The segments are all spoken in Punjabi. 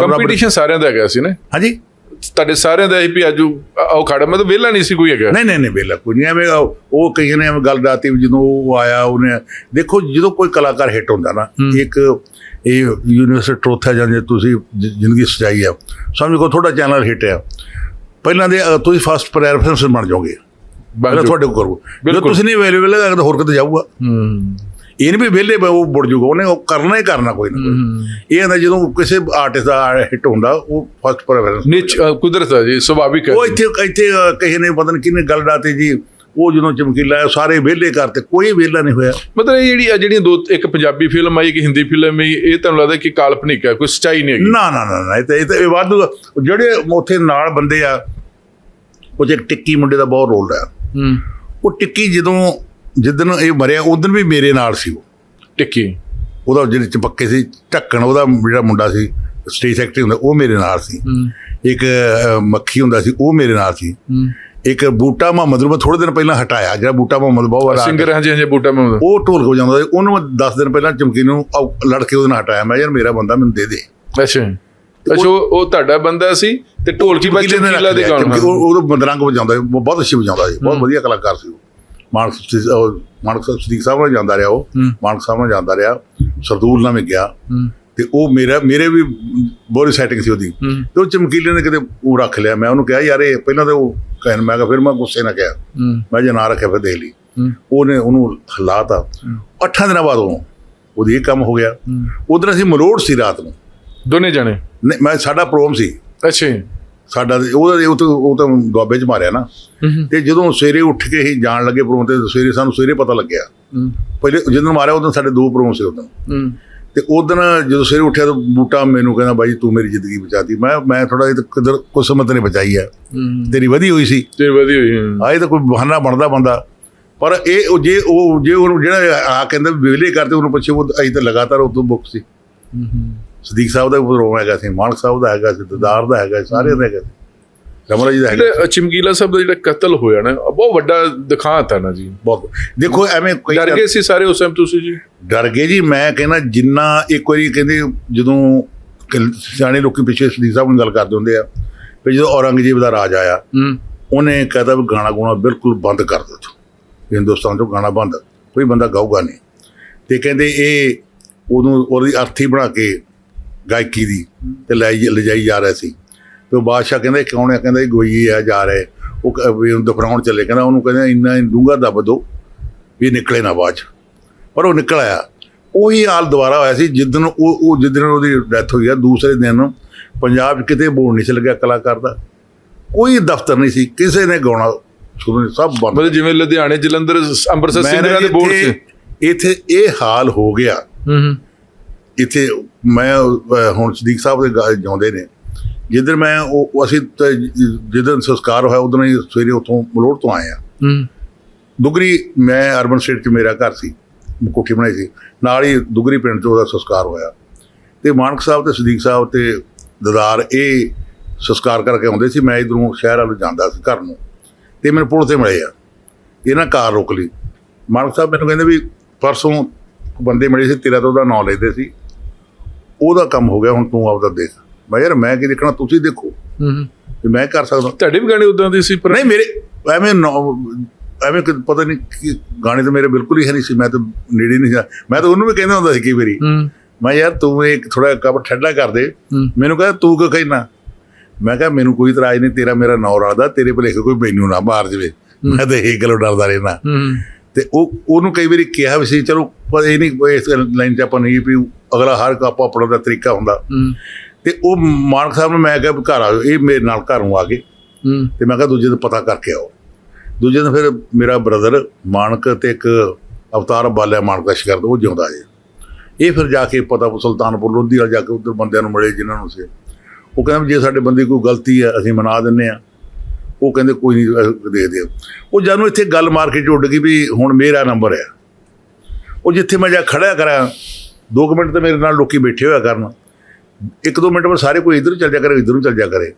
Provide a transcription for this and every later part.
ਕੰਪੀਟੀਸ਼ਨ ਸਾਰਿਆਂ ਦਾ ਹੈਗਾ ਸੀ ਨਾ। ਹਾਂਜੀ। ਤੁਹਾਡੇ ਸਾਰਿਆਂ ਦਾ ਵੀ ਅੱਜ ਉਹ ਖੜਾ ਮਤਲਬ ਵਿਹਲਾ ਨਹੀਂ ਸੀ ਕੋਈ ਹੈਗਾ। ਨਹੀਂ ਨਹੀਂ ਨਹੀਂ ਬੇਲਾ ਕੋਈ ਨਹੀਂ ਐਵੇਂ ਉਹ ਉਹ ਕਈ ਨੇ ਗੱਲ ਦਾਤੀ ਜਦੋਂ ਉਹ ਆਇਆ ਉਹਨੇ ਦੇਖੋ ਜਦੋਂ ਕੋਈ ਕਲਾਕਾਰ ਹਿੱਟ ਹੁੰਦਾ ਨਾ ਇੱਕ ਇਹ ਯੂਨੀਵਰਸਲ ਟਰੂਥ ਹੈ ਜਾਂ ਤੁਸੀਂ ਜ਼ਿੰਦਗੀ ਸਚਾਈ ਆ ਸਮਝ ਕੋ ਤੁਹਾਡਾ ਚੈਨਲ ਹਿੱਟ ਆ ਪਹਿਲਾਂ ਦੇ ਤੁਸੀਂ ਫਸਟ ਪ੍ਰੈਫਰੈਂਸ ਬਣ ਜਾਓਗੇ ਪਹਿਲਾਂ ਤੁਹਾਡੇ ਕੋਲ ਕਰੂ। ਜੇ। ਤੁਸੀਂ ਨਹੀਂ ਅਵੇਲੇਬਲ ਹੈਗਾ ਤਾਂ ਹੋਰ ਕਿਤੇ ਜਾਊਗਾ। ਹੂੰ। ਇਹ ਨਹੀਂ ਵੀ ਵਿਹਲੇ ਬ- ਉਹ ਬੁੜ ਜੂਗਾ ਉਹਨੇ ਉਹ ਕਰਨਾ ਹੀ ਕਰਨਾ ਕੋਈ ਨਾ ਕੋਈ। ਇਹ ਹੁੰਦਾ ਜਦੋਂ ਕਿਸੇ ਆਰਟਿਸਟ ਦਾ ਹਿੱਟ ਹੁੰਦਾ ਉਹ ਫਸਟ ਪ੍ਰੈਫਰੈਂਸ ਨਿਚ ਕੁਦਰਤ ਹੈ ਜੀ ਸੁਭਾਵਿਕ ਹੈ ਉਹ ਇੱਥੇ ਇੱਥੇ ਕਿਸੇ ਨੇ ਪਤਾ ਨਹੀਂ ਕਿਹਨੇ ਗੱਲ ਡਾਤੀ ਜੀ ਉਹ ਜਦੋਂ ਚਮਕੀਲਾ ਆਇਆ, ਸਾਰੇ ਵਿਹਲੇ ਕਰਤੇ ਕੋਈ ਵਿਹਲਾ ਨਹੀਂ ਹੋਇਆ। ਮਤਲਬ ਇਹ ਜਿਹੜੀ ਜਿਹੜੀਆਂ ਦੋ ਇੱਕ ਪੰਜਾਬੀ ਫਿਲਮ ਆਈ ਇੱਕ ਹਿੰਦੀ ਫਿਲਮ ਆਈ ਇਹ ਤੁਹਾਨੂੰ ਲੱਗਦਾ ਕਿ ਕਾਲਪਨਿਕ ਹੈ ਕੋਈ ਸੱਚਾਈ ਨਹੀਂ ਹੈਗੀ? ਨਾ ਨਾ ਨਾ ਨਾ ਇਹ ਤਾਂ ਇਹ ਤਾਂ ਵਾਧੂ। ਜਿਹੜੇ ਉੱਥੇ ਨਾਲ ਬੰਦੇ ਆ ਉਹ ਇੱਕ ਟਿੱਕੀ ਮੁੰਡੇ ਦਾ ਬਹੁਤ ਰੋਲ ਹੈ ਹੂੰ। ਉਹ ਟਿੱਕੀ ਜਦੋਂ ਜਿੱਦਣ ਇਹ ਮਰਿਆ ਉਦੋਂ ਵੀ ਮੇਰੇ ਨਾਲ ਸੀ ਉਹ। ਟਿੱਕੀ। ਉਹਦਾ ਜਿਹੜੇ ਚਪੱਕੇ ਸੀ ਢੱਕਣ ਉਹਦਾ ਜਿਹੜਾ ਮੁੰਡਾ ਸੀ ਸਟੇਜ ਸੈਕਟਰੀ ਹੁੰਦਾ ਉਹ ਮੇਰੇ ਨਾਲ ਸੀ। ਇੱਕ ਮੱਖੀ ਹੁੰਦਾ ਸੀ ਉਹ ਮੇਰੇ ਨਾਲ ਸੀ। ਇੱਕ ਬੂਟਾ ਮੁਹੰਮਦ ਨੂੰ ਮੈਂ ਥੋੜੇ ਦਿਨ ਪਹਿਲਾਂ ਹਟਾਇਆ ਜਿਹੜਾ ਬੂਟਾ ਮੁਹੰਮਦ ਬਹੁਤ ਵਾਰ ਸਿੰਗਰ ਹਾਂ ਜੀ ਹਾਂ ਜੀ ਬੂਟਾ ਮਹਿਮੂਦ। ਉਹ ਢੋਲਕ ਵਜਾਉਂਦਾ ਸੀ ਉਹਨੂੰ ਮੈਂ 10 ਦਿਨ ਪਹਿਲਾਂ ਚਮਕੀ ਨੂੰ ਲੜ ਕੇ ਉਹਦੇ ਨਾਲ ਹਟਾਇਆ ਮੈਂ ਯਾਰ ਮੇਰਾ ਬੰਦਾ ਮੈਨੂੰ ਦੇ ਦੇ। ਅੱਛਾ। ਅੱਛਾ ਉਹ ਤੁਹਾਡਾ ਬੰਦਾ ਸੀ ਤੇ ਢੋਲਕੀ ਚਮਕੀਲਾ ਦੇ ਰੱਖ ਲਿਆ, ਗਾਣਾ ਉਹ ਉਹ ਮਦਰੰਗ ਵਜਾਉਂਦਾ ਬਹੁਤ ਅੱਛੀ ਵਜਾਉਂਦਾ ਸੀ ਬਹੁਤ ਵਧੀਆ ਕਲਾਕਾਰ ਸੀ ਉਹ। ਮਾਨਕ ਮਾਨਕ ਸਦੀਕ ਸਾਹਿਬ ਨਾਲ ਜਾਂਦਾ ਰਿਹਾ ਉਹ। ਮਾਨਕ ਸਾਹਿਬ ਨਾਲ ਜਾਂਦਾ ਰਿਹਾ। ਸਰਦੂਲ ਨਾਲ ਵੀ ਗਿਆ। ਤੇ ਉਹ ਮੇਰਾ ਮੇਰੇ ਵੀ ਬੋਰੀ ਸੈਟਿੰਗ ਸੀ ਉਹਦੀ। ਤੇ ਉਹ ਚਮਕੀਲੇ ਨੇ ਕਿਤੇ ਉਹ ਰੱਖ ਲਿਆ। ਮੈਂ ਉਹਨੂੰ ਕਿਹਾ ਯਾਰ ਇਹ ਪਹਿਲਾਂ ਤਾਂ ਉਹ ਕਹਿਣ ਮੈਂ ਕਿਹਾ ਫਿਰ ਮੈਂ ਗੁੱਸੇ ਨਾਲ ਕਿਹਾ। ਮੈਂ ਜੇ ਨਾ ਰੱਖਿਆ ਫਿਰ ਦੇਖ ਲਈ। ਉਹਨੇ ਉਹਨੂੰ ਹਲਾਤਾ ਅੱਠਾਂ ਦਿਨਾਂ ਬਾਅਦ ਉਹ ਉਹਦੀ ਇਹ ਕੰਮ ਹੋ ਗਿਆ। ਉਧਰ ਅਸੀਂ ਮਲੋੜ ਸੀ ਰਾਤ ਨੂੰ। ਦੋਨੇ ਜਣੇ? ਨਹੀਂ, ਮੈਂ ਸਾਡਾ ਪ੍ਰੋਗਰਾਮ ਸੀ। ਅੱਛਾ। ਸਾਡਾ ਉਹਦਾ ਉਹ ਤਾਂ ਉਹ ਤਾਂ ਦੁਆਬੇ 'ਚ ਮਾਰਿਆ ਨਾ। ਤੇ ਜਦੋਂ ਸਵੇਰੇ ਉੱਠ ਕੇ ਹੀ ਜਾਣ ਲੱਗੇ ਪ੍ਰੋਗਰਾਮ ਤੇ ਸਵੇਰੇ ਸਾਨੂੰ ਸਵੇਰੇ ਪਤਾ ਲੱਗਿਆ। ਪਹਿਲੇ ਜਦੋਂ ਮਾਰਿਆ ਉਦੋਂ ਸਾਡੇ ਦੋ ਪ੍ਰੋਗਰਾਮ ਸੀ ਉਦੋਂ। ਤੇ ਉਦੋਂ ਜਦੋਂ ਸਵੇਰੇ ਉੱਠਿਆ ਤਾਂ ਬੂਟਾ ਮੈਨੂੰ ਕਹਿੰਦਾ ਬਾਈ ਤੂੰ ਮੇਰੀ ਜ਼ਿੰਦਗੀ ਬਚਾਤੀ ਮੈਂ ਮੈਂ ਥੋੜਾ ਜਿਹਾ ਕਿਧਰ ਕਿਸਮਤ ਨੇ ਬਚਾਈ ਹੈ। ਤੇਰੀ ਵਧੀ ਹੋਈ ਸੀ। ਤੇ ਵਧੀਆ ਹੋਈ ਹੂੰ। ਆਏ ਤਾਂ ਕੋਈ ਬਹਾਨਾ ਬਣਦਾ ਬੰਦਾ। ਪਰ ਇਹ ਉਹ ਜੇ ਉਹ ਜੇ ਉਹਨੂੰ ਜਿਹੜਾ ਆ ਕਹਿੰਦਾ ਵਿਹਲੇ ਕਰਦੇ ਉਹਨੂੰ ਪੁੱਛੇ ਉਹ ਅਜੇ ਤਾਂ ਲਗਾਤਾਰ ਉਦੋਂ ਬੁੱਕ ਸੀ। ਸਦੀਕ ਸਾਹਿਬ ਦਾ ਪ੍ਰੋਗਰਾਮ ਹੈਗਾ ਸੀ ਮਾਨਕ ਸਾਹਿਬ ਦਾ ਹੈਗਾ ਸੀ ਦਦਾਰ ਦਾ ਹੈਗਾ ਸੀ, ਸਾਰਿਆਂ ਦਾ ਹੈਗਾ ਰਮਲਾ ਜੀ ਦਾ ਹੈਗਾ ਚਮਕੀਲਾ ਸਾਹਿਬ ਦਾ ਜਿਹੜਾ ਕਤਲ ਹੋਇਆ ਨਾ ਬਹੁਤ ਵੱਡਾ ਦਿਖਾਂਤ ਹੈ ਨਾ ਜੀ। ਬਹੁਤ। ਦੇਖੋ ਐਵੇਂ ਕੋਈ ਡਰ ਗਏ ਸੀ ਸਾਰੇ ਉਸ ਟਾਈਮ ਤੁਸੀਂ ਜੀ? ਡਰ ਗਏ ਜੀ ਮੈਂ ਕਹਿੰਦਾ ਜਿੰਨਾ ਇੱਕ ਵਾਰੀ ਕਹਿੰਦੇ ਜਦੋਂ ਸਿਆਣੇ ਲੋਕੀ ਪਿੱਛੇ ਸਦੀਕ ਸਾਹਿਬ ਨੂੰ ਗੱਲ ਕਰਦੇ ਹੁੰਦੇ ਆ ਵੀ ਜਦੋਂ ਔਰੰਗਜ਼ੇਬ ਦਾ ਰਾਜ ਆਇਆ ਉਹਨੇ ਕਹਤਾ ਵੀ ਗਾਣਾ ਗਾਉਣਾ ਬਿਲਕੁਲ ਬੰਦ ਕਰ ਦਿਓ ਤੁਸੀਂ। ਹਿੰਦੁਸਤਾਨ ਤੋਂ ਗਾਣਾ ਬੰਦ ਕੋਈ ਬੰਦਾ ਗਾਊਗਾ ਨਹੀਂ। ਤੇ ਕਹਿੰਦੇ ਇਹ ਉਦੋਂ ਉਹਦੀ ਅਰਥੀ ਬਣਾ ਕੇ ਗਾਇਕੀ ਦੀ ਤੇ ਲੈ ਲਿਜਾਈ ਜਾ ਰਿਹਾ ਸੀ। ਤੇ ਉਹ ਬਾਦਸ਼ਾਹ ਕਹਿੰਦਾ ਕੌਣ ਹੈ? ਕਹਿੰਦਾ ਇਹ ਗੋਈ ਆ ਜਾ ਰਹੇ। ਉਹ ਵੀ ਉਹਨੂੰ ਦਫਨਾਉਣ ਚੱਲੇ। ਕਹਿੰਦਾ ਉਹਨੂੰ ਕਹਿੰਦਾ ਇੰਨਾ ਡੂੰਗਾ ਦੱਬ ਦੋ ਵੀ ਨਿਕਲੇ ਨਾ ਬਾਅਦ ਪਰ ਉਹ ਨਿਕਲ ਆਇਆ। ਉਹੀ ਹਾਲ ਦੁਬਾਰਾ ਹੋਇਆ ਸੀ ਜਿੱਦਣ ਉਹ ਉਹ ਜਿੱਦਣ ਉਹਦੀ ਡੈਥ ਹੋਈ ਆ ਦੂਸਰੇ ਦਿਨ ਪੰਜਾਬ ਕਿਤੇ ਬੋਰਡ ਨਹੀਂ ਸੀ ਲੱਗਿਆ ਕਲਾਕਾਰ ਦਾ। ਕੋਈ ਦਫ਼ਤਰ ਨਹੀਂ ਸੀ ਕਿਸੇ ਨੇ ਗਾਉਣਾ ਸ਼ੁਰੂ ਨਹੀਂ ਸਭ ਬੰਦ। ਮਤਲਬ ਜਿਵੇਂ ਲੁਧਿਆਣੇ ਜਲੰਧਰ ਅੰਮ੍ਰਿਤਸਰ ਸਿੰਗਰਾਂ ਦੇ ਬੋਰਡ ਸੀ। ਇੱਥੇ- ਇਹ ਹਾਲ ਹੋ ਗਿਆ। ਹੂੰ ਹੂੰ। ਇੱਥੇ ਮੈਂ ਹੁਣ ਸਦੀਕ ਸਾਹਿਬ ਦੇ ਜਿਉਂਦੇ ਨੇ। ਜਿੱਦਣ ਮੈਂ ਉਹ ਅਸੀਂ ਤਾਂ ਜ- ਜਿੱਦਣ ਸੰਸਕਾਰ ਹੋਇਆ ਉਦੋਂ ਹੀ ਸਵੇਰੇ ਉੱਥੋਂ ਮਲੋੜ ਤੋਂ ਆਏ ਆ ਹੂੰ। ਦੁਗਰੀ ਮੈਂ ਅਰਬਨ ਸਟੇਟ 'ਚ ਮੇਰਾ ਘਰ ਸੀ ਕੋਠੀ ਬਣਾਈ ਸੀ। ਨਾਲ ਹੀ ਦੁਗਰੀ ਪਿੰਡ 'ਚ ਉਹਦਾ ਸੰਸਕਾਰ ਹੋਇਆ। ਤੇ ਮਾਨਕ ਸਾਹਿਬ ਤੇ ਸਦੀਕ ਸਾਹਿਬ ਤੇ ਦਦਾਰ ਇਹ ਸੰਸਕਾਰ ਕਰਕੇ ਆਉਂਦੇ ਸੀ। ਮੈਂ ਇਧਰੋਂ ਸ਼ਹਿਰ ਵੱਲ ਜਾਂਦਾ ਸੀ ਘਰ ਨੂੰ। ਤੇ ਮੈਨੂੰ ਪੁਲ ਤੇ ਮਿਲੇ ਆ। ਇਹਨਾਂ ਕਾਰ ਰੋਕ ਲਈ। ਮਾਨਕ ਸਾਹਿਬ ਮੈਨੂੰ ਕਹਿੰਦੇ ਵੀ ਪਰਸੋਂ ਬੰਦੇ ਮਿਲੇ ਸੀ ਤੇਰਾ ਤਾਂ ਉਹਦਾ ਨਾਂ ਲੈਂਦੇ ਸੀ। ਉਹਦਾ ਕੰਮ ਹੋ ਗਿਆ ਹੁਣ ਤੂੰ ਆਪਦਾ ਦੇਖ। ਮੈਂ ਯਾਰ ਮੈਂ ਕੀ ਦੇਖਣਾ ਤੁਸੀਂ ਦੇਖੋ। ਹੂੰ। ਵੀ ਮੈਂ ਕਰ ਸਕਦਾ। ਤੁਹਾਡੇ ਵੀ ਗਾਣੇ ਉਦਾਂ ਦੇ ਸੀ ਪਰ ਨਹੀਂ ਮੇਰੇ ਐਵੇਂ ਐਵੇਂ ਕਿ ਪਤਾ ਨਹੀਂ ਕਿ ਗਾਣੇ ਤਾਂ ਮੇਰੇ ਬਿਲਕੁਲ ਹੀ ਹੈ ਨਹੀਂ ਸੀ ਮੈਂ ਤਾਂ ਨੇੜੇ ਨਹੀਂ ਮੈਂ ਤਾਂ ਉਹਨੂੰ ਵੀ ਕਹਿੰਦਾ ਹੁੰਦਾ ਸੀ ਕਈ ਵਾਰੀ। ਮੈਂ ਯਾਰ ਤੂੰ ਇੱਕ ਥੋੜਾ ਕੱਪ ਠੰਡਾ ਕਰ ਦੇ। ਮੈਨੂੰ ਕਹਿੰਦਾ ਤੂੰ ਕਿਉਂ ਕਹਿਣਾ ਮੈਂ ਕਿਹਾ ਮੈਨੂੰ ਕੋਈ ਇਤਰਾਜ਼ ਨਹੀਂ ਤੇਰਾ ਮੇਰਾ ਨਾਂ ਰਲਦਾ ਤੇਰੇ ਭਲੇਖੇ ਕੋਈ ਮੈਨੂੰ ਨਾ ਮਾਰ ਜਵੇ ਮੈਂ ਤਾਂ ਇਹ ਗੱਲੋਂ ਡਰਦਾ ਰਹਿਣਾ ਤੇ ਉਹ ਉਹਨੂੰ ਕਈ ਵਾਰੀ ਕਿਹਾ ਵੀ ਸੀ ਚਲੋ ਪਰ ਇਹ ਨਹੀਂ ਇਸ ਲਾਈਨ 'ਚ ਆਪਾਂ ਨਹੀਂ ਵੀ ਅਗਲਾ ਹਰ ਕੱਪ ਆਪਣਾ ਦਾ ਤਰੀਕਾ ਹੁੰਦਾ। ਹੂੰ। ਤੇ ਉਹ ਮਾਨਕ ਸਾਹਿਬ ਨੂੰ ਮੈਂ ਕਿਹਾ ਵੀ ਘਰ ਆਓ ਇਹ ਮੇਰੇ ਨਾਲ ਘਰ ਨੂੰ ਆ ਗਏ। ਹੂੰ। ਤੇ ਮੈਂ ਕਿਹਾ ਦੂਜੇ ਦਿਨ ਪਤਾ ਕਰਕੇ ਆਓ। ਦੂਜੇ ਦਿਨ ਫਿਰ ਮੇਰਾ ਬ੍ਰਦਰ ਮਾਨਕ ਤੇ ਇੱਕ ਅਵਤਾਰ ਬਾਲਿਆ ਮਾਨਕ ਦਾ ਸ਼ਿਕਾਰ ਉਹ ਜਿਉਂਦਾ ਜੇ। ਇਹ ਫਿਰ ਜਾ ਕੇ ਪਤਾ ਸੁਲਤਾਨਪੁਰ ਲੋਧੀ ਵਾਲ ਜਾ ਕੇ ਉਧਰ ਬੰਦਿਆਂ ਨੂੰ ਮਿਲੇ ਜਿਨ੍ਹਾਂ ਨੂੰ ਸੀ। ਉਹ ਕਹਿੰਦੇ ਜੇ ਸਾਡੇ ਬੰਦੇ ਕੋਈ ਗਲਤੀ ਹੈ ਅਸੀਂ ਮਨਾ ਦਿੰਨੇ ਆ। ਉਹ ਕਹਿੰਦੇ ਕੋਈ ਨਹੀਂ ਦੇਖਦੇ। ਉਹ ਜਾਨੂੰ ਇੱਥੇ ਗੱਲ ਮਾਰਕੀਟ 'ਚ ਉੱਡ ਗਈ ਵੀ ਹੁਣ ਮੇਰਾ ਨੰਬਰ ਹੈ ਉਹ ਜਿੱਥੇ ਮੈਂ ਜਾ ਖੜਿਆ ਕਰਾਂ ਦੋ ਕੁ ਮਿੰਟ ਤੇ ਮੇਰੇ ਨਾਲ ਲੋਕੀ ਬੈਠੇ ਹੋਇਆ ਕਰਨ। ਇੱਕ ਦੋ ਮਿੰਟ ਬਾਅਦ ਸਾਰੇ ਕੋਈ ਇੱਧਰ ਚੱਲ ਜਾ ਕਰੇ ਇੱਧਰ ਨੂੰ ਚੱਲ ਜਾ ਕਰੇ।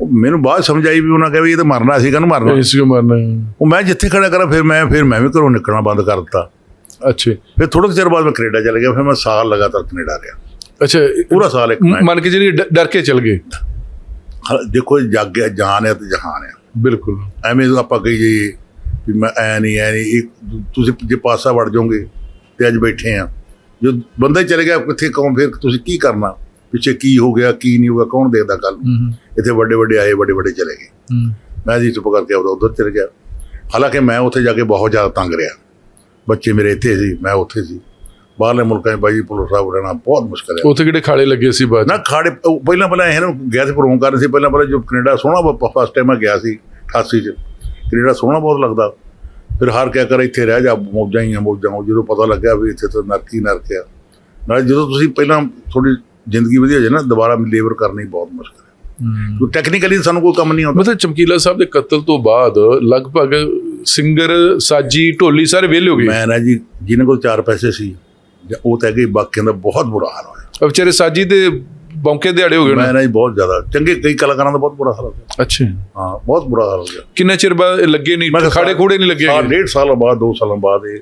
ਉਹ ਮੈਨੂੰ ਬਾਅਦ ਸਮਝ ਆਈ ਵੀ ਉਹਨਾਂ ਕਹੇ ਵੀ ਇਹ ਤਾਂ ਮਰਨਾ ਸੀ ਕਾਹਨੂੰ ਮਰਨਾ। ਇਸ ਨੂੰ ਮਾਰਨਾ? ਉਹ ਮੈਂ ਜਿੱਥੇ ਖੜਾ ਕਰਾਂ ਫਿਰ ਮੈਂ ਫਿਰ ਮੈਂ ਵੀ ਘਰੋਂ ਨਿਕਲਣਾ ਬੰਦ ਕਰ ਦਿੱਤਾ। ਅੱਛਾ। ਫਿਰ ਥੋੜੇ ਚਿਰ ਬਾਅਦ ਮੈਂ ਕੈਨੇਡਾ ਚਲਾ ਗਿਆ ਫਿਰ ਮੈਂ ਸਾਲ ਲਗਾਤਾਰ ਕੈਨੇਡਾ ਰਿਹਾ। ਅੱਛਾ ਪੂਰਾ ਸਾਲ ਇੱਕ ਮੈਂ ਮੰਨ ਕੇ ਜਿਹੜੀ ਡਰ ਕੇ ਚਲ ਗਏ। ਦੇਖੋ ਜੱਗ ਹੈ ਜਾਨ ਹੈ ਤੇ ਜਹਾਨ ਹੈ। ਬਿਲਕੁਲ। ਐਵੇਂ ਆਪਾਂ ਕਹੀਏ ਵੀ ਮੈਂ ਐ ਨਹੀਂ ਐ ਨਹੀਂ ਤੁਸੀਂ ਜੇ ਪਾਸਾ ਵੜ ਜਾਓਗੇ ਤੇ ਅੱਜ ਬੈਠੇ ਆ। ਜੋ ਬੰਦਾ ਹੀ ਚਲੇ ਗਿਆ ਕਿੱਥੇ ਕੌਮ ਫਿਰ ਤੁਸੀਂ ਕੀ ਕਰਨਾ? ਪਿੱਛੇ ਕੀ ਹੋ ਗਿਆ ਕੀ ਨਹੀਂ ਹੋਇਆ ਕੌਣ ਦੇਖਦਾ ਕੱਲ ਹੂੰ ਇੱਥੇ ਵੱਡੇ ਵੱਡੇ ਆਏ ਵੱਡੇ ਵੱਡੇ ਚਲੇ ਗਏ। ਹੂੰ। ਮੈਂ ਜੀ ਚੁੱਪ ਕਰਕੇ ਆਪਦਾ ਉਧਰ ਚਲੇ ਗਿਆ। ਹਾਲਾਂਕਿ ਮੈਂ ਉੱਥੇ ਜਾ ਕੇ ਬਹੁਤ ਜ਼ਿਆਦਾ ਤੰਗ ਰਿਹਾ। ਬੱਚੇ ਮੇਰੇ ਇੱਥੇ ਸੀ ਮੈਂ ਉੱਥੇ ਸੀ। ਬਾਹਰਲੇ ਮੁਲਕਾਂ 'ਚ ਬਾਈ ਪੁਲਿਸ ਸਾਹਿਬ ਰਹਿਣਾ ਬਹੁਤ ਮੁਸ਼ਕਲ ਹੈ। ਉੱਥੇ ਕਿਹੜੇ ਖਾੜੇ ਲੱਗੇ ਸੀ ਬਾਅਦ? ਨਾ ਖਾੜੇ ਪਹਿਲਾਂ ਪਹਿਲਾਂ ਇਹਨਾਂ ਨੂੰ ਗਿਆ ਸੀ ਪ੍ਰੋਗਰਾਮ ਕਰਨ ਸੀ। ਪਹਿਲਾਂ ਪਹਿਲਾਂ ਜੋ ਕੈਨੇਡਾ ਸੋਹਣਾ ਫਸਟ ਟਾਈਮ ਮੈਂ ਗਿਆ ਸੀ 88 ਚ। ਕੈਨੇਡਾ ਸੋਹਣਾ ਬਹੁਤ ਲੱਗਦਾ। ਫਿਰ ਹਾਰ ਕਿਆ ਕਰ ਇੱਥੇ ਰਹਿ ਜਾ ਮੌਜਾਂ ਹੀ ਆ ਮੌਜਾਂ। ਜਦੋਂ ਪਤਾ ਲੱਗਿਆ ਵੀ ਇੱਥੇ ਤਾਂ ਨਰਕ ਹੀ ਨਰਕ ਆ। ਨਾਲ ਜਦੋਂ ਤੁਸੀਂ ਪਹਿਲਾਂ ਥੋੜੀ ਜ਼ਿੰਦਗੀ ਵਧੀਆ ਹੋ ਜਾਏ ਨਾ ਦੁਬਾਰਾ ਲੇਬਰ ਕਰਨੀ ਬਹੁਤ ਮੁਸ਼ਕਲ ਹੈ। ਹੂੰ। ਟੈਕਨੀਕਲੀ ਸਾਨੂੰ ਕੋਈ ਕੰਮ ਨਹੀਂ ਆਉਂਦਾ। ਮਤਲਬ ਚਮਕੀਲਾ ਸਾਹਿਬ ਦੇ ਕਤਲ ਤੋਂ ਬਾਅਦ ਲਗਭਗ ਸਿੰਗਰ ਸਾਜੀ ਢੋਲੀ ਸਾਰੇ ਵਿਹਲੇ ਹੋ ਗਏ। ਮੈਂ ਨਾ ਜੀ ਜਿਹਨਾਂ ਕੋਲ ਚਾਰ ਪੈਸੇ ਸੀ ਉਹ ਤਾਂ ਹੈਗੇ ਬਾਕੀਆਂ ਦਾ ਬਹੁਤ ਬੁਰਾ ਹਾਲ ਹੋਇਆ। ਵਿਚਾਰੇ ਸਾਜੀ ਦੇ ਬੌਂਕੇ ਦਿਹਾੜੇ ਹੋ ਗਏ ਮੈਂ ਨਾ ਜੀ ਬਹੁਤ ਜ਼ਿਆਦਾ। ਚੰਗੇ ਕਈ ਕਲਾਕਾਰਾਂ ਦਾ ਬਹੁਤ ਬੁਰਾ ਹਾਲ ਹੋ ਗਿਆ। ਅੱਛਾ ਹਾਂ ਬਹੁਤ ਬੁਰਾ ਹਾਲ ਹੋ ਗਿਆ। ਕਿੰਨਾ ਚਿਰ ਬਾਅਦ ਲੱਗੇ ਨਹੀਂ? ਖਾੜੇ ਖੂੜੇ ਨਹੀਂ ਲੱਗੇ ਹੈਗੇ? ਡੇਢ ਸਾਲ ਬਾਅਦ ਦੋ ਸਾਲਾਂ ਬਾਅਦ ਇਹ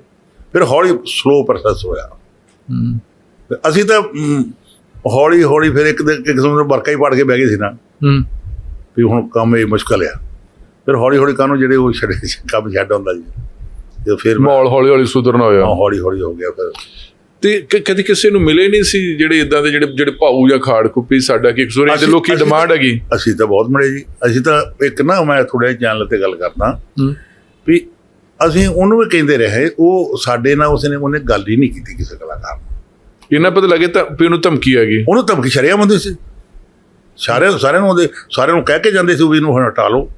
ਫਿਰ ਹੌਲੀ ਸਲੋ ਪ੍ਰੋਸੈਸ ਹੋਇਆ। ਹੂੰ। ਅਸੀਂ ਤਾਂ ਹੌਲੀ ਹੌਲੀ ਫਿਰ ਇੱਕ ਦਿਨ ਇੱਕ ਕਿਸਮ ਦਾ ਵਰਕਾ ਹੀ ਪੜ ਕੇ ਬਹਿ ਗਏ ਸੀ ਨਾ। ਹੂੰ। ਵੀ ਹੁਣ ਕੰਮ ਇਹ ਮੁਸ਼ਕਲ ਆ। ਫਿਰ ਹੌਲੀ ਹੌਲੀ ਕਾਨੂੰ ਜਿਹੜੇ ਉਹ ਛੱਡੇ ਕੰਮ ਛੱਡ ਹੁੰਦਾ ਜੀ। ਤੇ ਫਿਰ ਮਾਹੌਲ ਹੌਲੀ ਹੌਲੀ ਸੁਧਰਨਾ ਹੋਇਆ। ਹਾਂ, ਹੌਲੀ ਹੌਲੀ ਹੋ ਗਿਆ ਫਿਰ। ਤੇ ਕਦੇ ਕਿਸੇ ਨੂੰ ਮਿਲੇ ਨਹੀਂ ਸੀ ਜਿਹੜੇ ਇਦਾਂ ਦੇ ਜਿਹੜੇ ਜਿਹੜੇ ਭਾਊ ਜਾਂ ਖਾੜ ਕੁੱਪੀ ਸਾਡਾ ਕਿ ਸੋਰੀ ਦੇ ਲੋਕੀ ਡਿਮਾਂਡ ਹੈਗੀ। ਅਸੀਂ ਤਾਂ ਬਹੁਤ ਮਿਲੇ ਜੀ। ਅਸੀਂ ਤਾਂ ਇੱਕ ਨਾ ਮੈਂ ਥੋੜੇ ਚੈਨਲ ਤੇ ਗੱਲ ਕਰਦਾ। ਵੀ ਅਸੀਂ ਉਹਨੂੰ ਵੀ ਕਹਿੰਦੇ ਰਹੇ ਉਹ ਸਾਡੇ ਨਾਲ ਉਸਨੇ ਉਹਨੇ ਗੱਲ ਹੀ ਨਹੀਂ ਕੀਤੀ ਕਿਸੇ ਕਲਾਕਾਰ ਨਾਲ। ਇਹਨਾਂ ਪਤਾ ਲੱਗੇ ਤਾਂ ਵੀ ਉਹਨੂੰ ਧਮਕੀ ਆ ਗਈ। ਉਹਨੂੰ ਧਮਕੀ ਸ਼ਰਿਆ ਹੁੰਦੀ ਸੀ। ਸਾਰੇ ਸਾਰਿਆਂ ਨੂੰ ਉਹਦੇ ਸਾਰਿਆਂ ਨੂੰ ਕਹਿ ਕੇ ਜਾਂਦੇ ਸੀ ਵੀ ਇਹਨੂੰ ਹੁਣ ਹਟਾ ਲਓ।